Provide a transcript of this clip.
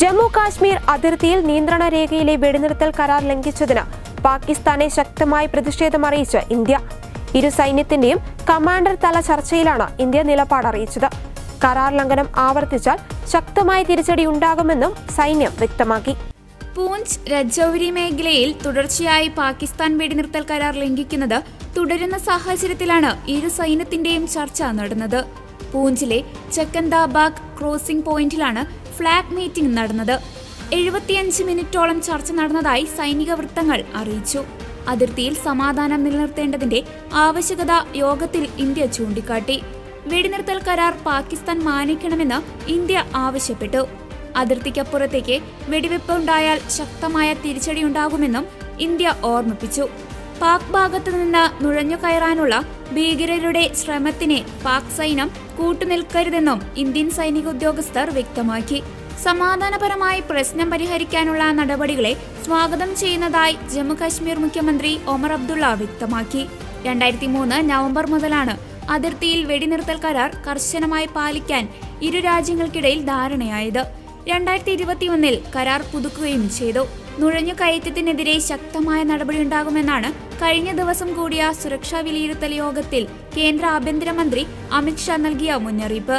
ജമ്മു കാശ്മീർ അതിർത്തിയിൽ നിയന്ത്രണ രേഖയിലെ വെടിനിർത്തൽ കരാർ ലംഘിച്ചതിന് പാകിസ്ഥാനെ ശക്തമായി പ്രതിഷേധമറിയിച്ച് ഇന്ത്യ. ഇരു സൈന്യത്തിന്റെയും കമാൻഡർ തല ചർച്ചയിലാണ് ഇന്ത്യ നിലപാട് അറിയിച്ചത്. കരാർ ലംഘനം ആവർത്തിച്ചാൽ ശക്തമായ തിരിച്ചടി ഉണ്ടാകുമെന്നും സൈന്യം വ്യക്തമാക്കി. പൂഞ്ച് രജൌരി മേഖലയിൽ തുടർച്ചയായി പാകിസ്ഥാൻ വെടിനിർത്തൽ കരാർ ലംഘിക്കുന്നത് തുടരുന്ന സാഹചര്യത്തിലാണ് ഇരു സൈന്യത്തിന്റെയും ചർച്ച നടന്നത്. പൂഞ്ചിലെ ചക്കന്ദാബാഗ് ക്രോസിംഗ് പോയിന്റിലാണ് ഫ്ളാഗ് മീറ്റിംഗ് നടന്നത്. എഴുപത്തിയഞ്ച് മിനിറ്റോളം ചർച്ച നടന്നതായി സൈനിക വൃത്തങ്ങൾ അറിയിച്ചു. അതിർത്തിയിൽ സമാധാനം നിലനിർത്തേണ്ടതിന്റെ ആവശ്യകത യോഗത്തിൽ ഇന്ത്യ ചൂണ്ടിക്കാട്ടി. വെടിനിർത്തൽ കരാർ പാകിസ്ഥാൻ മാനിക്കണമെന്ന് ഇന്ത്യ ആവശ്യപ്പെട്ടു. അതിർത്തിക്കപ്പുറത്തേക്ക് വെടിവെപ്പ് ഉണ്ടായാൽ ശക്തമായ തിരിച്ചടിയുണ്ടാകുമെന്നും ഇന്ത്യ ഓർമ്മിപ്പിച്ചു. പാക് ഭാഗത്തു നിന്ന് നുഴഞ്ഞു കയറാനുള്ള ഭീകരരുടെ ശ്രമത്തിനെ പാക് സൈന്യം കൂട്ടുനിൽക്കരുതെന്നും ഇന്ത്യൻ സൈനിക ഉദ്യോഗസ്ഥർ വ്യക്തമാക്കി. സമാധാനപരമായി പ്രശ്നം പരിഹരിക്കാനുള്ള നടപടികളെ സ്വാഗതം ചെയ്യുന്നതായി ജമ്മുകാശ്മീർ മുഖ്യമന്ത്രി ഒമർ അബ്ദുള്ള വ്യക്തമാക്കി. രണ്ടായിരത്തി മൂന്ന് നവംബർ മുതലാണ് അതിർത്തിയിൽ വെടിനിർത്തൽ കരാർ കർശനമായി പാലിക്കാൻ ഇരു രാജ്യങ്ങൾക്കിടയിൽ ധാരണയായത്. രണ്ടായിരത്തി ഇരുപത്തിയൊന്നിൽ കരാർ പുതുക്കുകയും ചെയ്തു. നുഴഞ്ഞു കയറ്റത്തിനെതിരെ ശക്തമായ നടപടിയുണ്ടാകുമെന്നാണ് കഴിഞ്ഞ ദിവസം കൂടിയ സുരക്ഷാ വിലയിരുത്തൽ യോഗത്തിൽ കേന്ദ്ര ആഭ്യന്തരമന്ത്രി അമിത്ഷാ നൽകിയ മുന്നറിയിപ്പ്.